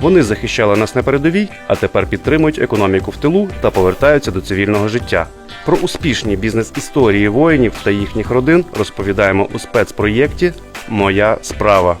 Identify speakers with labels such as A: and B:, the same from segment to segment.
A: Вони захищали нас на передовій, а тепер підтримують економіку в тилу та повертаються до цивільного життя. Про успішні бізнес-історії воїнів та їхніх родин розповідаємо у спецпроєкті Моя справа.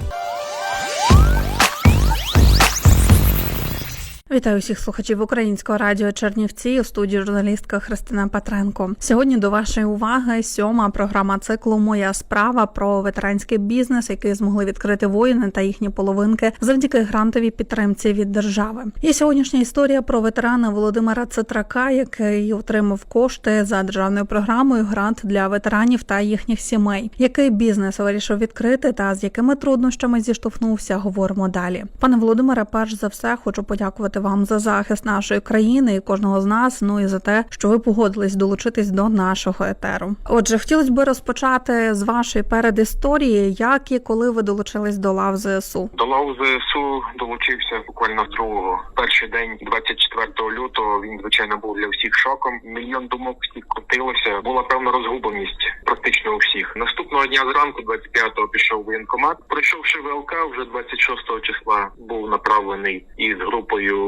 B: Вітаю всіх слухачів українського радіо Чернівці у студії журналістка Христина Петренко. Сьогодні до вашої уваги сьома програма циклу Моя справа про ветеранський бізнес, який змогли відкрити воїни та їхні половинки завдяки грантовій підтримці від держави. І сьогоднішня історія про ветерана Володимира Цитрака, який отримав кошти за державною програмою грант для ветеранів та їхніх сімей. Який бізнес вирішив відкрити та з якими труднощами зіштовхнувся, говоримо далі. Пане Володимире, перш за все, хочу подякувати вам за захист нашої країни і кожного з нас. Ну і за те, що ви погодились долучитись до нашого етеру. Отже, хотілося б розпочати з вашої передісторії, як і коли ви долучились до лав ЗСУ.
C: До лав ЗСУ долучився буквально з другого. Перший день, 24 лютого, він звичайно був для всіх шоком. Мільйон думок всіх крутилося. Була певна розгубленість практично у всіх. Наступного дня зранку, 25-го, пішов воєнкомат. Пройшовши ВЛК, вже 26 числа був направлений із групою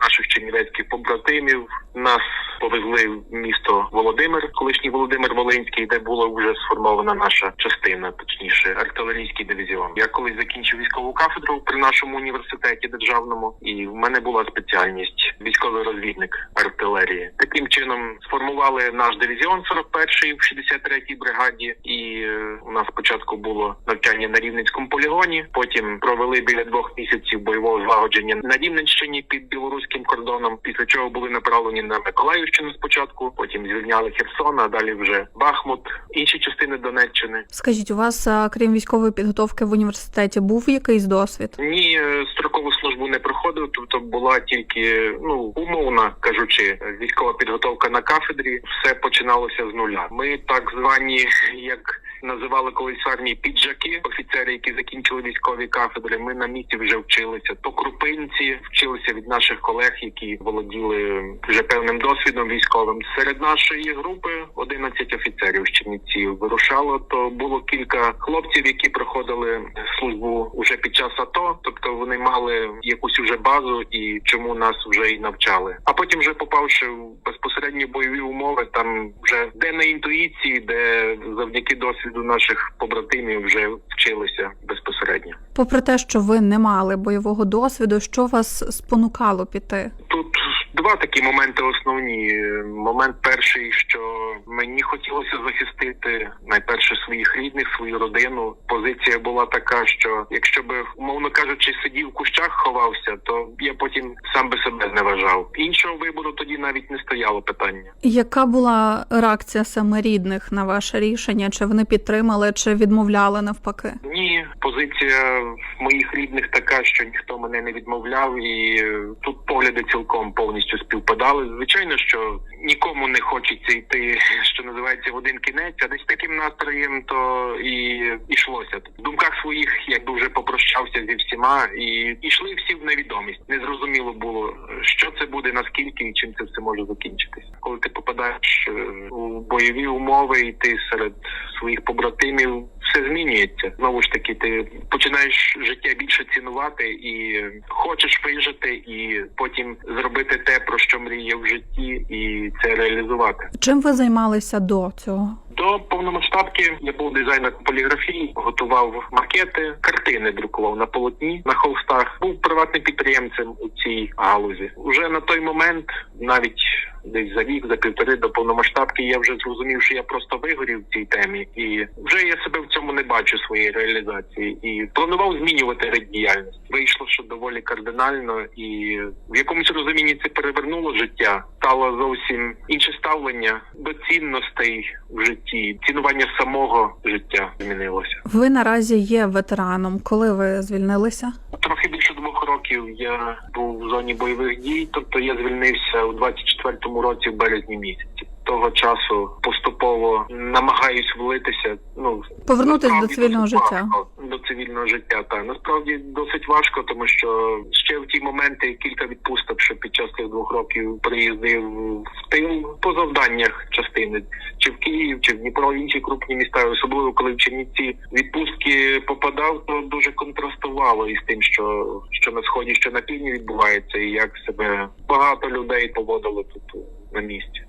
C: наших чернівецьких побратимів. Нас повезли в місто Володимир, колишній Володимир Волинський, де була вже сформована наша частина, точніше, артилерійський дивізіон. Я колись закінчив військову кафедру при нашому університеті державному, і в мене була спеціальність військовий розвідник артилерії. Таким чином сформували наш дивізіон 41-й в 63-й бригаді, і е, у нас спочатку було навчання на Рівненському полігоні. Потім провели біля двох місяців бойового злагодження на Рівненщині під білоруським кордоном. Після чого були направлені на Миколаївщину спочатку, потім звільняли Херсон, а далі вже Бахмут, інші частини Донеччини.
B: Скажіть, у вас крім військової підготовки в університеті був якийсь досвід?
C: Ні, е, строкову службу не проходив, тобто була тільки ну умовно кажучи, військова підготовка на кафедрі. Все починалося з нуля. Ми так звані, як називали колись в армії піджаки, офіцери, які закінчили військові кафедри. Ми на місці вже вчилися. То крупинці вчилися від наших колег, які володіли вже певним досвідом військовим. Серед нашої групи 11 офіцерів з Чернівців вирушало. То було кілька хлопців, які проходили службу уже під час АТО, тобто вони мали якусь уже базу і чому нас вже і навчали. А потім, вже попавши в безпосередні бойові умови, там вже де на інтуїції, де завдяки досвіду наших побратимів вже вчилися безпосередньо.
B: Попри те, що ви не мали бойового досвіду, що вас спонукало піти?
C: Тут два такі моменти основні. Момент перший, що мені хотілося захистити найперше своїх рідних, свою родину. Позиція була така, що якщо би, умовно кажучи, сидів в кущах, ховався, то я потім сам би себе зневажав. Іншого вибору тоді навіть не стояло питання.
B: Яка була реакція саме рідних на ваше рішення? Чи вони підтримали, чи відмовляли навпаки?
C: Ні, позиція моїх рідних така, що ніхто мене не відмовляв, і тут погляди цілком повністю співпадали. Звичайно, що нікому не хочеться йти, що називається в один кінець, а десь таким настроєм то і йшлося. В думках своїх якби вже попрощався зі всіма, і йшли всі в невідомість. Незрозуміло було, що це буде, наскільки і чим це все може закінчитися. Коли ти попадаєш е, у бойові умови, і ти серед своїх побратимів все змінюється. Знову ж таки, ти починаєш життя більше цінувати і хочеш вижити, і потім зробити те, про що мріяв в житті, і це реалізувати.
B: Чим ви займалися до цього?
C: До повномасштабки я був дизайнером поліграфії, готував макети, картини друкував на полотні на холстах. Був приватним підприємцем у цій галузі. Уже на той момент, навіть десь за рік, за півтори до повномасштабки, я вже зрозумів, що я просто вигорів в цій темі, і вже я себе в цьому не бачу своєї реалізації. І планував змінювати вид діяльності. Вийшло, що доволі кардинально, і в якомусь розумінні це перевернуло життя. Стало зовсім інше ставлення до цінностей в житті, цінування самого життя змінилося.
B: Ви наразі є ветераном. Коли ви звільнилися?
C: Трохи більше двох років я був в зоні бойових дій, тобто я звільнився у 24-му році в березні місяці. Того часу поступово намагаюсь влитися. Ну
B: Повернутись до цивільного життя.
C: До цивільного життя, так насправді досить важко, тому що ще в ті моменти кілька відпусток, що під час тих двох років приїздив в тил по завданнях частини, чи в Київ, чи в Дніпро, інші крупні міста, особливо коли в Чернівці відпустки попадав, то дуже контрастувало із тим, що, що на сході, що на півдні відбувається, і як себе багато людей поводило тут на місці.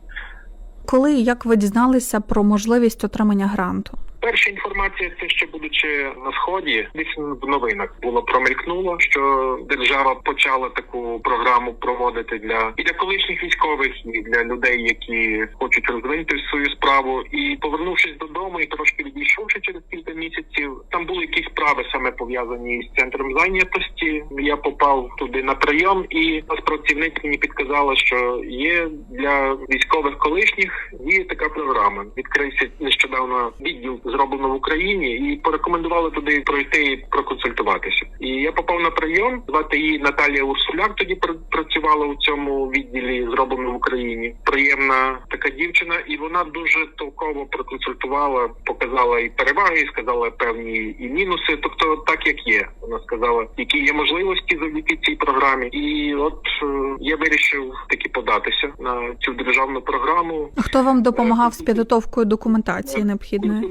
B: Коли і як ви дізналися про можливість отримання гранту?
C: Перша інформація, це ще будучи на сході, десь в новинах було промелькнуло, що держава почала таку програму проводити для і для колишніх військових, і для людей, які хочуть розвинути свою справу. І повернувшись додому, і трошки відійшовши через кілька місяців, там були якісь справи саме пов'язані з центром зайнятості. Я попав туди на прийом, і працівник мені підказала, що є для військових колишніх є така програма. Відкрився нещодавно відділ зроблено в Україні, і порекомендували туди пройти і проконсультуватися. І я попав на прийом. Звати її Наталія Урсуляк. Тоді пр- працювала у цьому відділі зроблено в Україні. Приємна така дівчина, і вона дуже толково проконсультувала, показала і переваги, і сказала певні і мінуси. Тобто, так як є, вона сказала, які є можливості завдяки цій програмі. І от е, я вирішив таки податися на цю державну програму.
B: А Хто вам допомагав з підготовкою документації необхідної?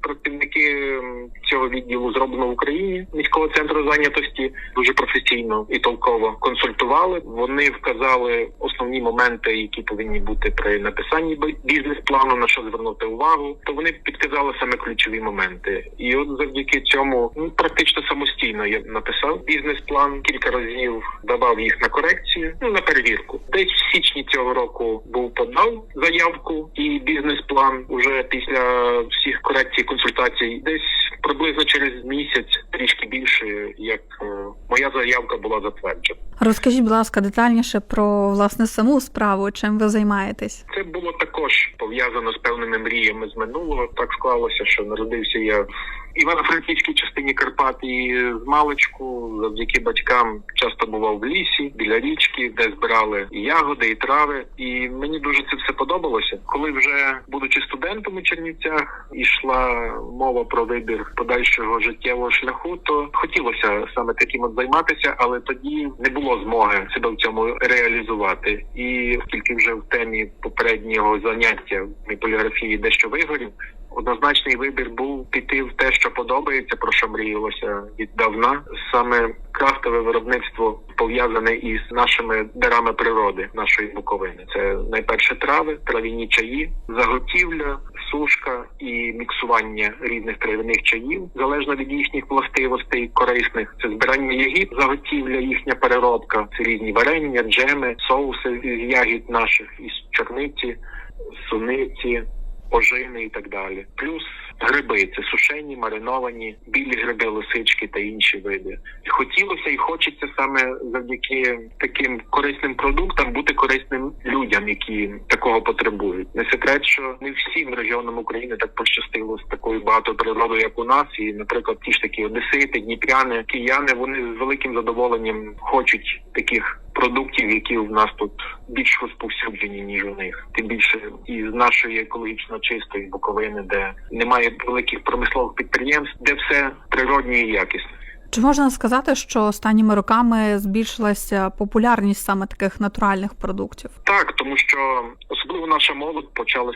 C: Працівники цього відділу зроблено в Україні міського центру зайнятості дуже професійно і толково консультували. Вони вказали основні моменти, які повинні бути при написанні бі- бізнес-плану, на що звернути увагу. То вони підказали саме ключові моменти. І от завдяки цьому ну, практично самостійно я написав бізнес-план кілька разів, давав їх на корекцію, ну на перевірку. Десь в січні цього року був подав заявку і бізнес-план уже після всіх корекцій консультацій, десь приблизно через місяць, трішки більше, як е, моя заявка була затверджена.
B: Розкажіть, будь ласка, детальніше про власне саму справу, чим ви займаєтесь?
C: Це було також пов'язано з певними мріями з минулого. Так склалося, що народився я Івано-Франківській частині Карпат і з маличку завдяки батькам часто бував в лісі біля річки, де збирали і ягоди, і трави. І мені дуже це все подобалося. Коли вже будучи студентом у Чернівцях, йшла мова про вибір подальшого життєвого шляху, то хотілося саме таким от займатися, але тоді не було змоги себе в цьому реалізувати. І оскільки вже в темі попереднього заняття в поліграфії дещо вигорів, однозначний вибір був піти в те, що подобається, про що мріялося віддавна. Саме крафтове виробництво пов'язане із нашими дарами природи, нашої буковини. Це найперше трави, трав'яні чаї, заготівля, сушка і міксування різних трав'яних чаїв, залежно від їхніх властивостей корисних. Це збирання ягід, заготівля, їхня переробка, це різні варення, джеми, соуси з ягід наших із чорниці, суниці ожини і так далі. Плюс гриби це сушені, мариновані, білі гриби, лисички та інші види. І хотілося і хочеться саме завдяки таким корисним продуктам бути корисним людям, які такого потребують. Не секрет, що не всім регіонам України так пощастило з такою багатою природою, як у нас. І, наприклад, ті ж такі одесити, дніпряни, кияни, вони з великим задоволенням хочуть таких продуктів, які в нас тут більш розповсюджені ніж у них. Тим більше із нашої екологічно чистої буковини, де немає великих промислових підприємств, де все природнє і якісне.
B: Чи можна сказати, що останніми роками збільшилася популярність саме таких натуральних продуктів?
C: Так, тому що особливо наша молодь почала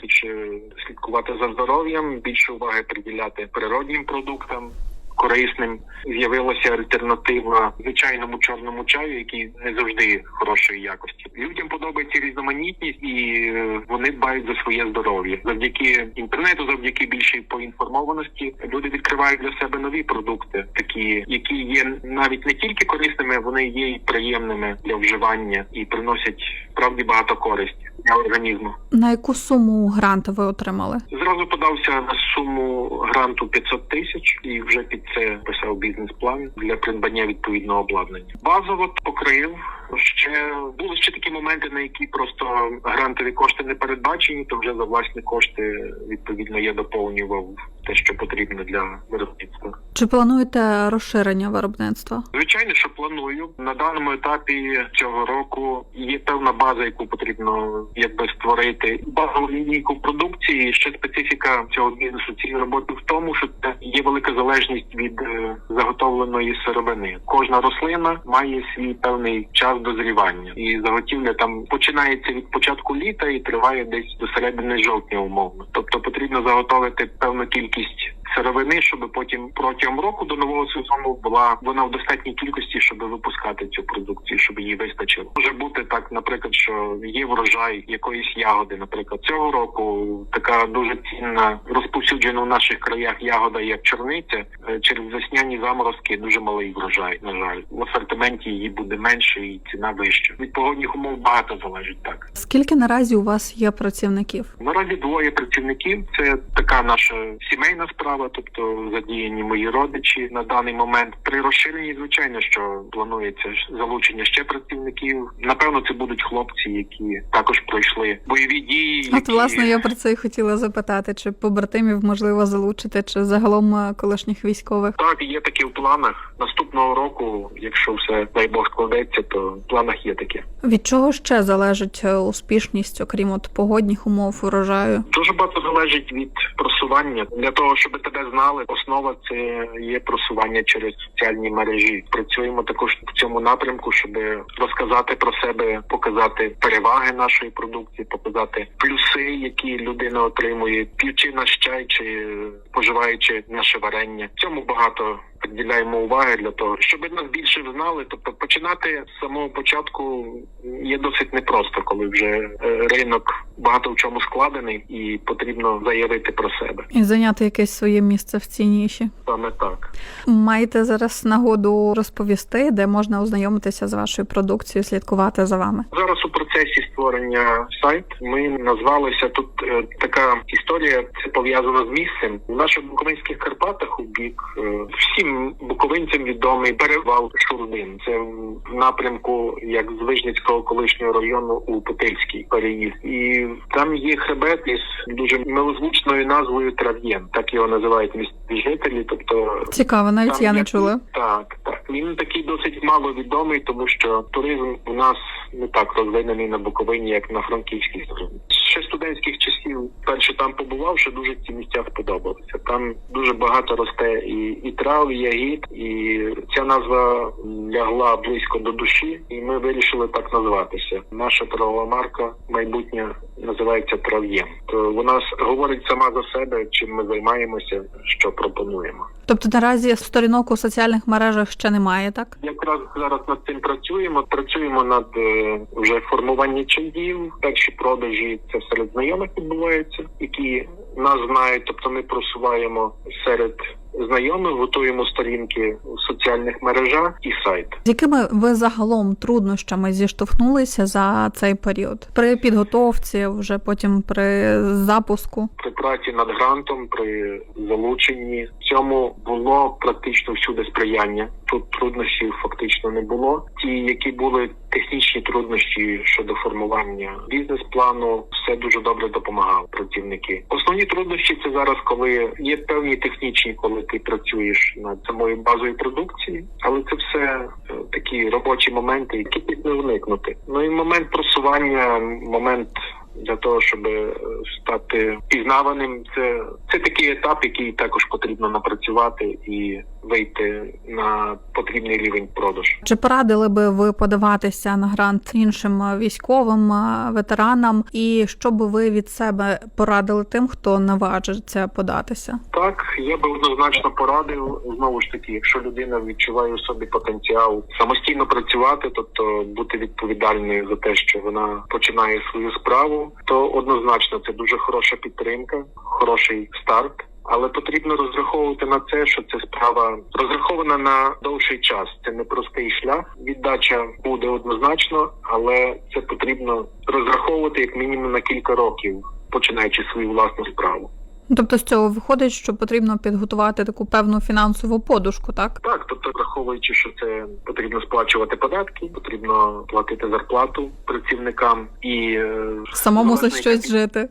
C: слідкувати за здоров'ям, більше уваги приділяти природнім продуктам. Корисним з'явилася альтернатива звичайному чорному чаю, який не завжди хорошої якості. Людям подобається різноманітність, і е, вони дбають за своє здоров'я. Завдяки інтернету, завдяки більшій поінформованості, люди відкривають для себе нові продукти, такі які є навіть не тільки корисними, вони є і приємними для вживання і приносять справді багато користі для організму.
B: На яку суму грант ви отримали?
C: Зразу подався на суму гранту 500 тисяч і вже під це писав бізнес-план для придбання відповідного обладнання. Базово покрив. Ще були ще такі моменти, на які просто грантові кошти не передбачені, то вже за власні кошти відповідно я доповнював те, що потрібно для виробництва.
B: Чи плануєте розширення виробництва?
C: Звичайно, що планую на даному етапі цього року. Є певна база, яку потрібно якби створити базову лінійку продукції. Ще специфіка цього бізнесу цієї роботи в тому, що це є велика залежність від е, заготовленої сировини. Кожна рослина має свій певний час дозрівання, і заготівля там починається від початку літа і триває десь до середини жовтня, умовно. Тобто потрібно заготовити певну кількість сировини, щоб потім протягом року до нового сезону була вона в достатній кількості, щоб випускати цю продукцію, щоб її вистачило. Може бути так, наприклад, що є врожай якоїсь ягоди. Наприклад, цього року така дуже цінна розповсюджена в наших краях ягода, як чорниця. Е, Через весняні заморозки дуже малий врожай. На жаль, в асортименті її буде менше і ціна вища. Від погодних умов багато залежить так.
B: Скільки наразі у вас є працівників?
C: Наразі двоє працівників. Це така наша сімейна справа, тобто задіяні мої родичі на даний момент. При розширенні, звичайно, що планується залучення ще працівників. Напевно, це будуть хлопці, які також пройшли бойові дії.
B: От
C: які-
B: власне я про це і хотіла запитати, чи побратимів можливо залучити, чи загалом е, колишніх військових.
C: Так, є такі в планах наступного року. Якщо все дай Бог складеться, то в планах є таке.
B: Від чого ще залежить е, успішність, окрім от погодних умов урожаю?
C: Дуже багато залежить від просування. Для того, щоб тебе знали, основа це є просування через соціальні мережі. Працюємо також в цьому напрямку, щоб розказати про себе, показати переваги нашої продукції, показати плюси, які людина отримує, п'ючи наш чай чи поживаючи наше варення. Цьому багато приділяємо уваги для того, щоб нас більше знали. Тобто починати з самого початку є досить непросто, коли вже е, ринок багато в чому складений, і потрібно заявити про себе.
B: І зайняти якесь своє місце в цій ніші.
C: Саме так.
B: Маєте зараз нагоду розповісти, де можна ознайомитися з вашою продукцією, слідкувати за вами.
C: Зараз у процесі створення сайт ми назвалися тут е, така історія. Це пов'язано з місцем у наших Буковинських Карпатах. У бік е, всім буковинцям відомий перевал Шурдин. Це в напрямку як з Вижницького колишнього району у Петельський переїзд. І там є хребет із дуже милозвучною назвою Трав'єн. Так його називають місцеві жителі. Тобто
B: Цікаво, навіть
C: Там
B: я не чула.
C: Так, так. Він такий досить мало відомий, тому що туризм у нас не так розвинений на Буковині, як на франківській стороні. Ще студентських часів перше там побувавши, дуже ці місця сподобалися. Там дуже багато росте і, і трав, і ягід, і ця назва лягла близько до душі, і ми вирішили так назватися. Наша правова марка майбутня називається Трав'єм. То вона говорить сама за себе, чим ми займаємося, що пропонуємо.
B: Тобто наразі сторінок у соціальних мережах ще немає, так?
C: Якраз зараз над цим працюємо. Працюємо над е, вже формуванням чаїв. Перші продажі це серед знайомих відбуваються, які нас знають. Тобто ми просуваємо серед знайомих, готуємо сторінки соціальних мережах і сайт.
B: З якими ви загалом труднощами зіштовхнулися за цей період при підготовці, вже потім при запуску?
C: При праці над грантом, при залученні цьому було практично всюди сприяння. Тут труднощів фактично не було. Ті, які були технічні труднощі щодо формування бізнес-плану, все дуже добре допомагали працівники. Основні труднощі це зараз, коли є певні технічні, коли ти працюєш над самою базою продукції, але це все е, такі робочі моменти, які не уникнути. Ну і момент просування, момент для того, щоб е, стати пізнаваним. Це, це такий етап, який також потрібно напрацювати і вийти на потрібний рівень продажу.
B: Чи порадили би ви подаватися на грант іншим військовим е, ветеранам? І що би ви від себе порадили тим, хто наважиться податися?
C: Так, я би однозначно порадив знову ж таки, якщо людина відчуває у собі потенціал самостійно працювати, тобто бути відповідальною за те, що вона починає свою справу, то однозначно це дуже хороша підтримка, хороший старт. Але потрібно розраховувати на це, що це справа розрахована на довший час. Це не простий шлях. Віддача буде однозначно, але це потрібно розраховувати як мінімум на кілька років, починаючи свою власну справу.
B: Тобто з цього виходить, що потрібно підготувати таку певну фінансову подушку, так?
C: Так, тобто, враховуючи, що це потрібно сплачувати податки, потрібно платити зарплату працівникам і е,
B: Самому за щось жити.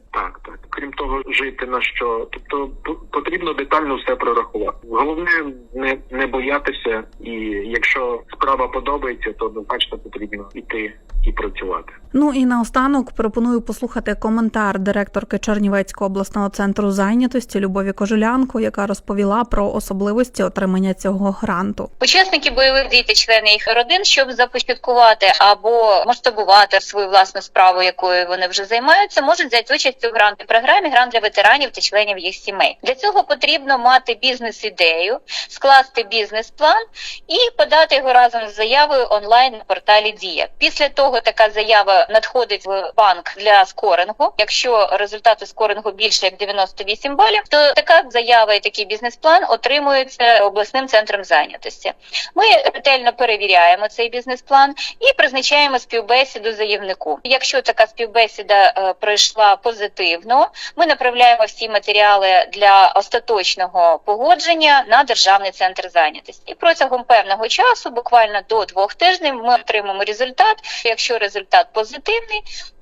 C: Того, жити на що. Тобто потрібно детально все прорахувати. Головне не, не боятися, і якщо справа подобається, то однозначно потрібно йти і працювати.
B: Ну і наостанок пропоную послухати коментар директорки Чернівецького обласного центру зайнятості Любові Кожулянко, яка розповіла про особливості отримання цього гранту.
D: Учасники бойових дій та члени їх родин, щоб започаткувати або масштабувати свою власну справу, якою вони вже займаються, можуть взяти участь у грантовій програмі грант для ветеранів та членів їх сімей. Для цього потрібно мати бізнес-ідею, скласти бізнес-план і подати його разом з заявою онлайн на порталі Дія. Після того така заява надходить в банк для скорингу. Якщо результати скорингу більше як 98 балів, то така заява і такий бізнес-план отримується обласним центром зайнятості. Ми ретельно перевіряємо цей бізнес-план і призначаємо співбесіду заявнику. Якщо така співбесіда е, пройшла позитивно, ми направляємо всі матеріали для остаточного погодження на державний центр зайнятості. І протягом певного часу, буквально до двох тижнів, ми отримаємо результат. Якщо результат позитивний,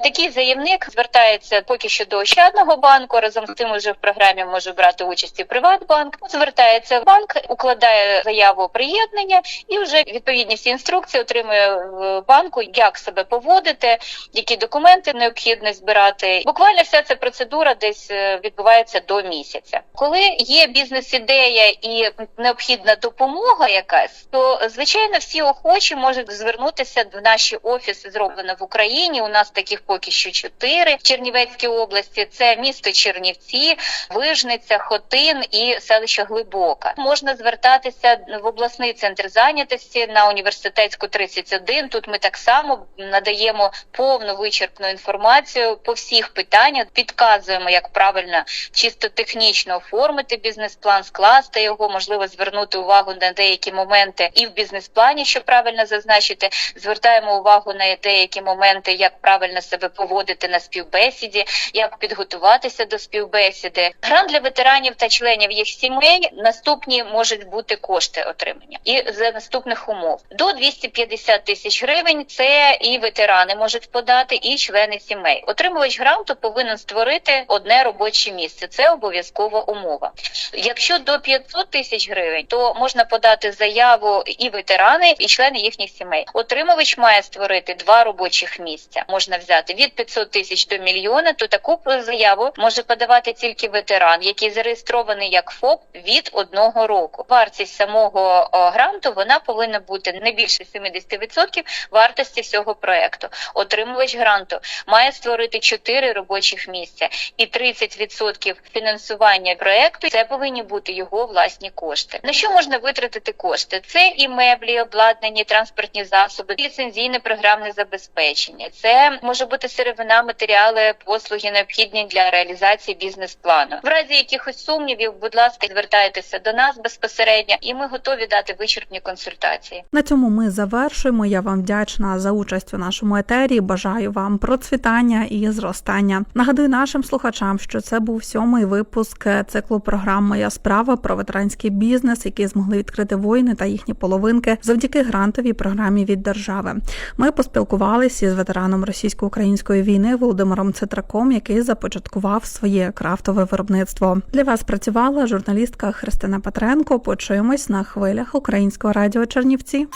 D: такий заявник звертається поки що до Ощадного банку. Разом з тим уже в програмі може брати участь і Приватбанк. Звертається в банк, укладає заяву приєднання і вже відповідні всі інструкції отримує в банку, як себе поводити, які документи необхідно збирати. Буквально вся ця процедура десь е, відбувається до місяця. Коли є бізнес-ідея і необхідна допомога якась, то звичайно всі охочі можуть звернутися в наші офіси, зроблено в Україні. У нас таких поки що чотири в Чернівецькій області. Це місто Чернівці, Вижниця, Хотин і селище Глибока. Можна звертатися в обласний центр зайнятості на університетську 31. Тут ми так само надаємо повну вичерпну інформацію по всіх питаннях, підказуємо, як правильно чисто технічно оформити бізнес-план, скласти його, можливо, звернути увагу на деякі моменти і в бізнес-плані, що правильно зазначити. Звертаємо увагу на деякі моменти, як правильно себе поводити на співбесіді, як підготуватися до співбесіди. Грант для ветеранів та членів їх сімей наступні можуть бути кошти отримання і за наступних умов до 250 тисяч гривень. Це і ветерани можуть подати, і члени сімей. Отримувач гранту повинен створити одне робоче місце. Це обов'язкова умова. Якщо до 500 тисяч гривень, то можна подати заяву і ветерани, і члени їхніх сімей. Отримувач має створити два робочих місця. Можна взяти від 500 тисяч до мільйона. То таку заяву може подавати тільки ветеран, який зареєстрований як ФОП від одного року. Вартість самого гранту вона повинна бути не більше 70% вартості всього проекту. Отримувач гранту має створити 4 робочих місця і 30% фінансування проекту це повинні бути його власні кошти. На що можна витратити кошти? Це і меблі, обладнані, транспортні засоби, ліцензійне програмне забезпечення. Це може бути сировина, матеріали, послуги необхідні для реалізації бізнес-плану. В разі якихось сумнівів, будь ласка, звертайтеся до нас безпосередньо, і ми готові дати вичерпні консультації.
B: На цьому ми завершуємо. Я вам вдячна за участь у нашому етері. Бажаю вам процвітання і зростання. Нагадую нашим слухачам, що це був сьомий випуск циклу програм Моя справа про ветеранський бізнес, який змогли відкрити воїни та їхні половинки завдяки грантовій програмі від держави. Ми поспілкувалися із ветераном російсько-української війни Володимиром Цитраком, який започаткував своє крафтове виробництво. Для вас працювала журналістка Христина Петренко. Почуємось на хвилях українського радіо Чернівці.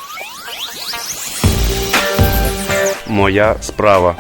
A: Моя справа.